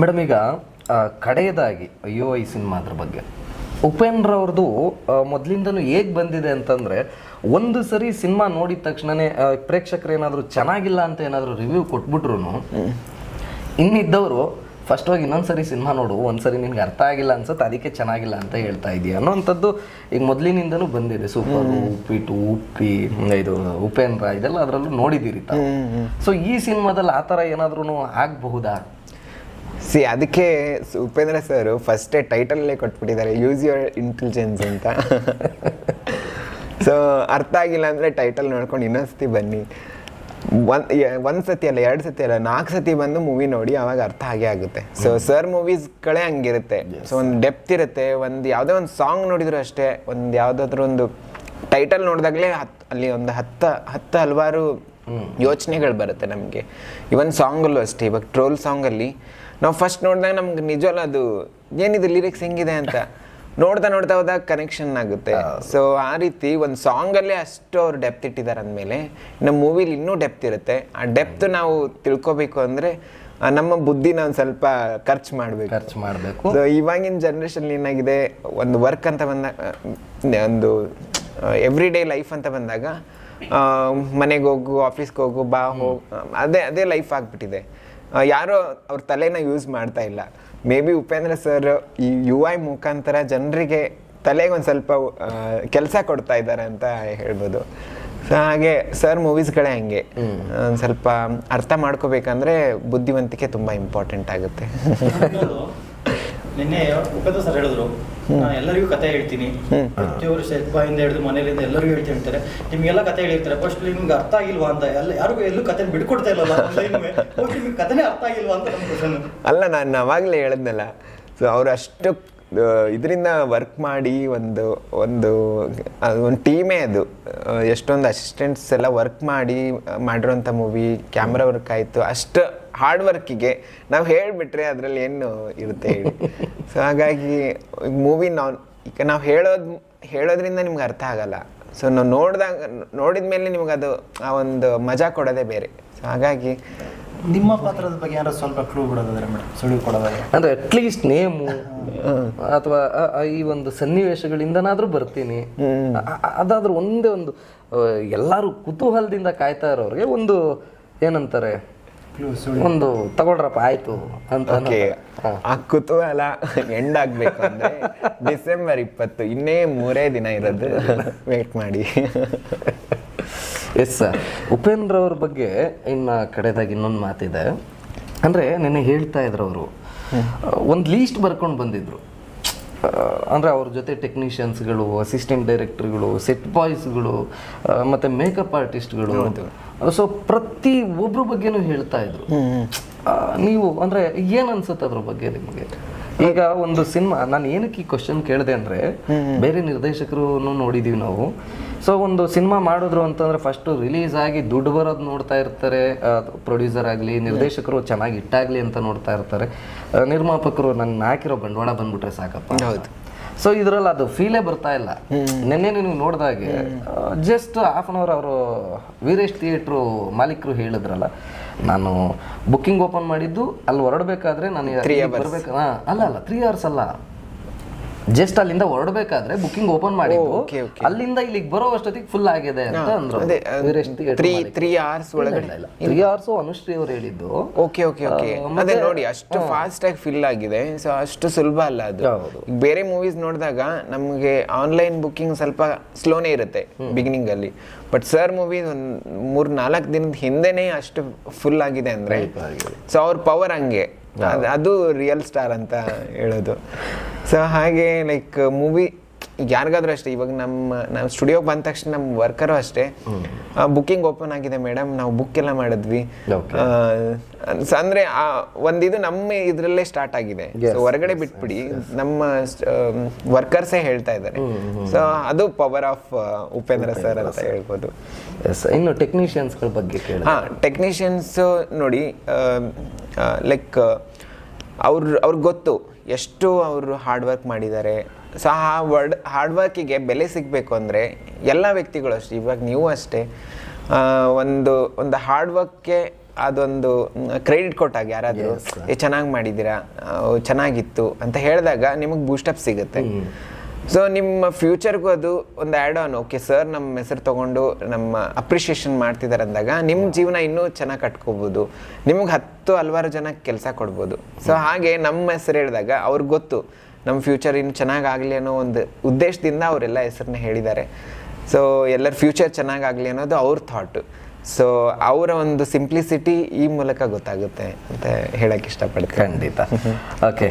Madam ಈಗ ಕಡೆಯದಾಗಿ ಅಯ್ಯೋ ಈ ಸಿನಿಮಾದ್ರ ಬಗ್ಗೆ. ಉಪೇಂದ್ರ ಅವ್ರದ್ದು ಮೊದಲಿಂದನೂ ಹೇಗೆ ಬಂದಿದೆ ಅಂತಂದ್ರೆ ಒಂದು ಸರಿ ಸಿನಿಮಾ ನೋಡಿದ ತಕ್ಷಣನೇ ಪ್ರೇಕ್ಷಕರು ಏನಾದರೂ ಚೆನ್ನಾಗಿಲ್ಲ ಅಂತ ಏನಾದರೂ ರಿವ್ಯೂ ಕೊಟ್ಬಿಟ್ರು ಇನ್ನಿದ್ದವರು ಫಸ್ಟ್ ಹೋಗಿ ಇನ್ನೊಂದು ಸರಿ ಸಿನಿಮಾ ನೋಡು ಒಂದ್ಸರಿ ನಿನ್ಗೆ ಅರ್ಥ ಆಗಿಲ್ಲ ಅನ್ಸುತ್ತೆ ಅದಕ್ಕೆ ಚೆನ್ನಾಗಿಲ್ಲ ಅಂತ ಹೇಳ್ತಾ ಇದೀಯ ಅನ್ನೋಂಥದ್ದು ಈಗ ಮೊದಲಿನಿಂದನೂ ಬಂದಿದೆ. ಸೂಪರ್ ಉಪ್ಪಿಟ್ಟು ಉಪ್ಪಿ ಇದು ಉಪೇಂದ್ರ ಇದೆಲ್ಲ ಅದರಲ್ಲೂ ನೋಡಿದ್ದೀರಿ ಸೊ ಈ ಸಿನಿಮಾದಲ್ಲಿ ಆ ಥರ ಏನಾದ್ರೂ ಆಗಬಹುದಾ? ಸಿ ಅದಕ್ಕೆ ಉಪೇಂದ್ರ ಸರ್ ಫಸ್ಟೇ ಟೈಟಲ್ಲೇ ಕೊಟ್ಬಿಟ್ಟಿದ್ದಾರೆ ಯೂಸ್ ಯುವರ್ ಇಂಟೆಲಿಜೆನ್ಸ್ ಅಂತ. ಸೊ ಅರ್ಥ ಆಗಿಲ್ಲ ಅಂದರೆ ಟೈಟಲ್ ನೋಡ್ಕೊಂಡು ಇನ್ನೊಂದ್ಸತಿ ಬನ್ನಿ. ಒಂದು ಒಂದು ಸತಿ ಅಲ್ಲ ಎರಡು ಸತಿ ಅಲ್ಲ ನಾಲ್ಕು ಸತಿ ಬಂದು ಮೂವಿ ನೋಡಿ ಆವಾಗ ಅರ್ಥ ಆಗೇ ಆಗುತ್ತೆ. ಸೊ ಸರ್ ಮೂವೀಸ್ಗಳೇ ಹಂಗಿರುತ್ತೆ. ಸೊ ಒಂದು ಡೆಪ್ತ್ ಇರುತ್ತೆ ಒಂದು ಯಾವುದೇ ಒಂದು ಸಾಂಗ್ ನೋಡಿದ್ರು ಅಷ್ಟೇ ಒಂದು ಯಾವುದಾದ್ರೂ ಒಂದು ಟೈಟಲ್ ನೋಡಿದಾಗಲೇ ಹತ್ತು ಅಲ್ಲಿ ಒಂದು ಹತ್ತು ಹತ್ತು ಹಲವಾರು ಯೋಚನೆಗಳು ಬರುತ್ತೆ ನಮಗೆ. ಇವನ್ ಸಾಂಗಲ್ಲೂ ಅಷ್ಟೇ ಇವಾಗ ಟ್ರೋಲ್ ಸಾಂಗಲ್ಲಿ ನಾವು ಫಸ್ಟ್ ನೋಡಿದಾಗ ನಮ್ಗೆ ನಿಜವಲ್ಲ ಅದು ಏನಿದು ಲಿರಿಕ್ಸ್ ಹೆಂಗಿದೆ ಅಂತ ನೋಡ್ತಾ ನೋಡ್ತಾ ಹೋದಾಗ ಕನೆಕ್ಷನ್ ಆಗುತ್ತೆ. ಸೊ ಆ ರೀತಿ ಒಂದು ಸಾಂಗಲ್ಲೇ ಅಷ್ಟು ಅವ್ರು ಡೆಪ್ತ್ ಇಟ್ಟಿದ್ದಾರೆ ಅಂದಮೇಲೆ ನಮ್ಮ ಮೂವಿಲಿ ಇನ್ನೂ ಡೆಪ್ತ್ ಇರುತ್ತೆ. ಆ ಡೆಪ್ತ್ ನಾವು ತಿಳ್ಕೊಬೇಕು ಅಂದರೆ ನಮ್ಮ ಬುದ್ಧಿನ ಒಂದು ಸ್ವಲ್ಪ ಖರ್ಚು ಮಾಡಬೇಕು. ಖರ್ಚು ಮಾಡಬೇಕು. ಸೊ ಇವಾಗಿನ ಜನ್ರೇಷನ್ ಏನಾಗಿದೆ ಒಂದು ವರ್ಕ್ ಅಂತ ಬಂದಾಗ ಒಂದು ಎವ್ರಿ ಡೇ ಲೈಫ್ ಅಂತ ಬಂದಾಗ ಮನೆಗೆ ಹೋಗು ಆಫೀಸ್ಗೆ ಹೋಗು ಬಾ ಹೋಗು. ಅದೇ ಅದೇ ಲೈಫ್ ಆಗಿಬಿಟ್ಟಿದೆ. ಯಾರೋ ಅವ್ರ ತಲೆನ ಯೂಸ್ ಮಾಡ್ತಾ ಇಲ್ಲ. ಮೇ ಬಿ ಉಪೇಂದ್ರ ಸರ್ ಈ ಯು ಐ ಮುಖಾಂತರ ಜನರಿಗೆ ತಲೆಗೆ ಒಂದು ಸ್ವಲ್ಪ ಕೆಲಸ ಕೊಡ್ತಾ ಇದ್ದಾರೆ ಅಂತ ಹೇಳ್ಬೋದು. ಸೊ ಹಾಗೆ ಸರ್ ಮೂವೀಸ್ಗಳೇ ಹಂಗೆ. ಒಂದು ಸ್ವಲ್ಪ ಅರ್ಥ ಮಾಡ್ಕೋಬೇಕಂದ್ರೆ ಬುದ್ಧಿವಂತಿಕೆ ತುಂಬ ಇಂಪಾರ್ಟೆಂಟ್ ಆಗುತ್ತೆ. ನಿನ್ನೆ ಉಪೇಂದ್ರ ಸರ್ ಹೇಳಿದ್ರು ನಾನು ಎಲ್ಲರಿಗೂ ಕತೆ ಹೇಳ್ತೀನಿ. ಪ್ರತಿಯೊಬ್ಬರು ಶೆಟ್ ಬಾಯಿಂದ ಹಿಡಿದು ಮನೆಯಿಂದ ಎಲ್ಲರಿಗೂ ಹೇಳ್ತೀನಿ ಹೇಳ್ತಾರೆ ನಿಮ್ಗೆಲ್ಲ ಕತೆ ಹೇಳಿರ್ತಾರೆ. ಫಸ್ಟ್ ನಿಮ್ಗೆ ಅರ್ಥ ಆಗಿಲ್ವಾ ಅಂತ ಎಲ್ಲ ಯಾರಿಗೂ ಎಲ್ಲೂ ಕತೆ ಬಿಡ್ಕೊಡ್ತಾ ಇಲ್ಲಲ್ಲ ಫಸ್ಟ್ ನಿಮ್ಗೆ ಕತೆನೇ ಅರ್ಥ ಆಗಿಲ್ವಾ ಅಂತ ನಮ್ಮ ಕ್ವಶನ್ ಅಲ್ಲ ನಾನು ಅವಾಗಲೇ ಹೇಳಿದ್ನಲ್ಲ. ಸೊ ಅವ್ರು ಅಷ್ಟು ಇದರಿಂದ ವರ್ಕ್ ಮಾಡಿ ಒಂದು ಒಂದು ಅದು ಒಂದು ಟೀಮೇ ಅದು. ಎಷ್ಟೊಂದು ಅಸಿಸ್ಟೆಂಟ್ಸ್ ಎಲ್ಲ ವರ್ಕ್ ಮಾಡಿ ಮಾಡಿರೋಂಥ ಮೂವಿ ಕ್ಯಾಮ್ರಾ ವರ್ಕ್ ಆಯಿತು. ಅಷ್ಟು ಹಾರ್ಡ್ ವರ್ಕಿಗೆ ನಾವು ಹೇಳಿಬಿಟ್ರೆ ಅದರಲ್ಲಿ ಏನು ಇರುತ್ತೆ ಹೇಳಿ. ಸೊ ಹಾಗಾಗಿ ಮೂವಿ ನಾವು ಈಗ ನಾವು ಹೇಳೋದು ಹೇಳೋದ್ರಿಂದ ನಿಮ್ಗೆ ಅರ್ಥ ಆಗಲ್ಲ. ಸೊ ನಾವು ನೋಡಿದಾಗ ನೋಡಿದ ಮೇಲೆ ನಿಮ್ಗೆ ಅದು ಆ ಒಂದು ಮಜಾ ಕೊಡೋದೇ ಬೇರೆ. ಸೊ ಹಾಗಾಗಿ ನಿಮ್ಮ ಪಾತ್ರದ ಬಗ್ಗೆ ಏನಾದ್ರು ಸ್ವಲ್ಪ ಕ್ಲೂ ಬಿಡೋದಾದ್ರೆ ಮೇಡಮ್ ಸುಳಿವು ಕೊಡೋದಾದ್ರೆ? ಅಂದ್ರೆ ಅಟ್ಲೀಸ್ಟ್ ನೇಮು ಅಥವಾ ಈ ಒಂದು ಸನ್ನಿವೇಶಗಳಿಂದನಾದ್ರೂ ಬರ್ತೀನಿ. ಅದಾದ್ರೂ ಒಂದೇ ಒಂದು ಎಲ್ಲರೂ ಕುತೂಹಲದಿಂದ ಕಾಯ್ತಾ ಇರೋರಿಗೆ ಒಂದು ಏನಂತಾರೆ ಒಂದು ತಗೊಳ್ರಪ್ಪ ಆಯ್ತು ಅಂತ ಓಕೆ ಆ ಕುತೂಹಲ ಎಂಡ್ ಆಗ್ಬೇಕು ಅಂದ್ರೆ ಡಿಸೆಂಬರ್ ಇಪ್ಪತ್ತು ಇನ್ನೇ ಮೂರೇ ದಿನ ಇರೋದು. ವೇಟ್ ಮಾಡಿ. ಎಸ್ ಸರ್ ಉಪೇಂದ್ರ ಅವ್ರ ಬಗ್ಗೆ ಇನ್ನು ಕಡೆದಾಗಿ ಇನ್ನೊಂದು ಮಾತಿದೆ. ಅಂದರೆ ನೆನ್ನೆ ಹೇಳ್ತಾ ಇದ್ರು ಅವರು. ಒಂದು ಲೀಸ್ಟ್ ಬರ್ಕೊಂಡು ಬಂದಿದ್ರು. ಅಂದ್ರೆ ಅವ್ರ ಜೊತೆ ಟೆಕ್ನಿಷಿಯನ್ಸ್ಗಳು ಅಸಿಸ್ಟೆಂಟ್ ಡೈರೆಕ್ಟರ್ಗಳು ಸೆಟ್ ಬಾಯ್ಸ್ಗಳು ಮತ್ತು ಮೇಕಪ್ ಆರ್ಟಿಸ್ಟ್ಗಳು ಸೊ ಪ್ರತಿ ಒಬ್ರ ಬಗ್ಗೆನೂ ಹೇಳ್ತಾ ಇದ್ರು. ನೀವು ಅಂದರೆ ಏನು ಅನ್ಸುತ್ತೆ ಅದ್ರ ಬಗ್ಗೆ ನಿಮಗೆ? ಈಗ ಒಂದು ಸಿನಿಮಾ ನಾನು ಏನಕ್ಕೆ ಈ ಕ್ವಶನ್ ಕೇಳಿದೆ ಅಂದ್ರೆ ಬೇರೆ ನಿರ್ದೇಶಕರು ನೋಡಿದೀವಿ ನಾವು. ಸೊ ಒಂದು ಸಿನಿಮಾ ಮಾಡಿದ್ರು ಅಂತಂದ್ರೆ ಫಸ್ಟ್ ರಿಲೀಸ್ ಆಗಿ ದುಡ್ಡು ಬರೋದು ನೋಡ್ತಾ ಇರ್ತಾರೆ. ಪ್ರೊಡ್ಯೂಸರ್ ಆಗಲಿ ನಿರ್ದೇಶಕರು ಚೆನ್ನಾಗಿ ಇಟ್ಟಾಗ್ಲಿ ಅಂತ ನೋಡ್ತಾ ಇರ್ತಾರೆ. ನಿರ್ಮಾಪಕರು ನನ್ನ ಹಾಕಿರೋ ಬಂಡವಾಳ ಬಂದ್ಬಿಟ್ರೆ ಸಾಕಪ್ಪ ಹೌದು. ಸೊ ಇದ್ರಲ್ಲಿ ಅದು ಫೀಲೇ ಬರ್ತಾ ಇಲ್ಲ. ನಿನ್ನೆ ನೀವು ನೋಡಿದಾಗೆ ಜಸ್ಟ್ ಹಾಫ್ ಅನ್ ಅವರ್ ಅವರು ವೀರೇಶ್ ಥಿಯೇಟ್ರು ಮಾಲೀಕರು ಹೇಳಿದ್ರಲ್ಲ ನಾನು ಬುಕ್ಕಿಂಗ್ ಓಪನ್ ಮಾಡಿದ್ದು ಅಲ್ಲಿ ಹೊರಡಬೇಕಾದ್ರೆ ನಾನು ಬರಬೇಕು. ಅಲ್ಲ ಅಲ್ಲ ತ್ರೀ ಅವರ್ಸ್ ಅಲ್ಲ. ಜಸ್ಟ್ ಅಲ್ಲಿಂದ ಹೊರಡಬೇಕಾದ್ರೆ ಬುಕಿಂಗ್ ಓಪನ್ ಮಾಡಿ. ಅಲ್ಲಿಂದ ಇಲ್ಲಿಗೆ ಬರೋ ಅಷ್ಟೊತ್ತಿಗೆ ಫುಲ್ ಆಗಿದೆ ಅಂತ ಅಂದ್ರು. ಅದೇ ತ್ರೀ ತ್ರೀ ಅವರ್ಸ್ ಒಳಗಡೆ. ಇಲ್ಲ, ಇಲ್ಲ. ತ್ರೀ ಅವರ್ಸ್ ಅನುಶ್ರೀ ಅವ್ರು ಹೇಳಿದ್ದು. ಓಕೆ ಓಕೆ ಓಕೆ ಅದೇ ನೋಡಿ ಅಷ್ಟು ಫಾಸ್ಟ್ ಆಗಿ ಫಿಲ್ ಆಗಿದೆ. ಸೊ ಅಷ್ಟು ಸುಲಭ ಅಲ್ಲ ಅದು. ಬೇರೆ ಮೂವೀಸ್ ನೋಡಿದಾಗ ನಮಗೆ ಆನ್ಲೈನ್ ಬುಕಿಂಗ್ ಸ್ವಲ್ಪ ಸ್ಲೋನೇ ಇರುತ್ತೆ ಬಿಗಿನಿಂಗ್ ಅಲ್ಲಿ. ಬಟ್ ಸರ್ ಮೂವಿ ಒಂದು ಮೂರ್ ನಾಲ್ಕು ದಿನದ ಹಿಂದೆನೆ ಅಷ್ಟು ಫುಲ್ ಆಗಿದೆ ಅಂದ್ರೆ ಸೊ ಅವ್ರ ಪವರ್ ಹಂಗೆ. ಅದ್- ರಿಯಲ್ ಸ್ಟಾರ್ ಅಂತ ಹೇಳೋದು. ಸೊ ಹಾಗೆ ಲೈಕ್ ಮೂವಿ ಯಾರಿಗಾದ್ರೂ ಅಷ್ಟೇ ಇವಾಗ ನಮ್ಮ ನಾವು ಸ್ಟುಡಿಯೋಗೆ ಬಂದ ತಕ್ಷಣ ನಮ್ಮ ವರ್ಕರು ಅಷ್ಟೇ. ಬುಕ್ಕಿಂಗ್ ಓಪನ್ ಆಗಿದೆ ಮೇಡಮ್ ನಾವು ಬುಕ್ ಎಲ್ಲ ಮಾಡಿದ್ವಿ. ಅಂದ್ರೆ ಆ ಒಂದಿದು ನಮ್ಮ ಇದ್ರಲ್ಲೇ ಸ್ಟಾರ್ಟ್ ಆಗಿದೆ. ಸೊ ಹೊರಗಡೆ ಬಿಟ್ಬಿಡಿ. ನಮ್ಮ ವರ್ಕರ್ಸೇ ಹೇಳ್ತಾ ಇದ್ದಾರೆ. ಸೊ ಅದು ಪವರ್ ಆಫ್ ಉಪೇಂದ್ರ ಸರ್ ಅಂತ ಹೇಳ್ಬೋದು. ಇನ್ನು ಟೆಕ್ನಿಷಿಯನ್ಸ್ಗಳ ಬಗ್ಗೆ ಹಾ ಟೆಕ್ನಿಷಿಯನ್ಸ್ ನೋಡಿ ಲೈಕ್ ಅವ್ರ ಅವ್ರಿಗೆ ಗೊತ್ತು ಎಷ್ಟು ಅವರು ಹಾರ್ಡ್ ವರ್ಕ್ ಮಾಡಿದ್ದಾರೆ. ಸೊ ಆ ವರ್ಡ್ ಹಾರ್ಡ್ ವರ್ಕಿಗೆ ಬೆಲೆ ಸಿಗಬೇಕು ಅಂದರೆ ಎಲ್ಲ ವ್ಯಕ್ತಿಗಳು ಅಷ್ಟೇ. ಇವಾಗ ನೀವು ಅಷ್ಟೇ. ಒಂದು ಒಂದು ಹಾರ್ಡ್ ವರ್ಕ್ಗೆ ಅದೊಂದು ಕ್ರೆಡಿಟ್ ಕೊಟ್ಟಾಗ ಯಾರಾದರೂ ಏ ಚೆನ್ನಾಗಿ ಮಾಡಿದ್ದೀರಾ? ಚೆನ್ನಾಗಿತ್ತು ಅಂತ ಹೇಳಿದಾಗ ನಿಮಗೆ ಬೂಸ್ಟಪ್ ಸಿಗುತ್ತೆ. ಸೊ ನಿಮ್ಮ ಫ್ಯೂಚರ್ಗೂ ಅದು ಒಂದು ಆ್ಯಡ್ ಆನ್ ಓಕೆ ಸರ್ ನಮ್ಮ ಹೆಸರು ತಗೊಂಡು ನಮ್ಮ ಅಪ್ರಿಷಿಯೇಷನ್ ಮಾಡ್ತಿದ್ದಾರೆ ಅಂದಾಗ ನಿಮ್ಮ ಜೀವನ ಇನ್ನೂ ಚೆನ್ನಾಗಿ ಕಟ್ಕೋಬೋದು. ನಿಮಗೆ ಹತ್ತು ಹಲವಾರು ಜನ ಕೆಲಸ ಕೊಡ್ಬೋದು. ಸೊ ಹಾಗೆ ನಮ್ಮ ಹೆಸರು ಹೇಳಿದಾಗ ಅವ್ರಿಗೆ ಗೊತ್ತು. ನಮ್ಮ ಫ್ಯೂಚರ್ ಇನ್ನು ಚೆನ್ನಾಗಾಗಲಿ ಅನ್ನೋ ಒಂದು ಉದ್ದೇಶದಿಂದ ಅವರೆಲ್ಲ ಹೆಸರನ್ನ ಹೇಳಿದ್ದಾರೆ. ಸೊ ಎಲ್ಲರ ಫ್ಯೂಚರ್ ಚೆನ್ನಾಗಾಗಲಿ ಅನ್ನೋದು ಅವ್ರ ಥಾಟು ಸೊ ಅವರ ಒಂದು ಸಿಂಪ್ಲಿಸಿಟಿ ಈ ಮೂಲಕ ಗೊತ್ತಾಗುತ್ತೆ ಅಂತ ಹೇಳಕ್ಕೆ ಇಷ್ಟಪಡ್ತೀನಿ. ಖಂಡಿತ. ಓಕೆ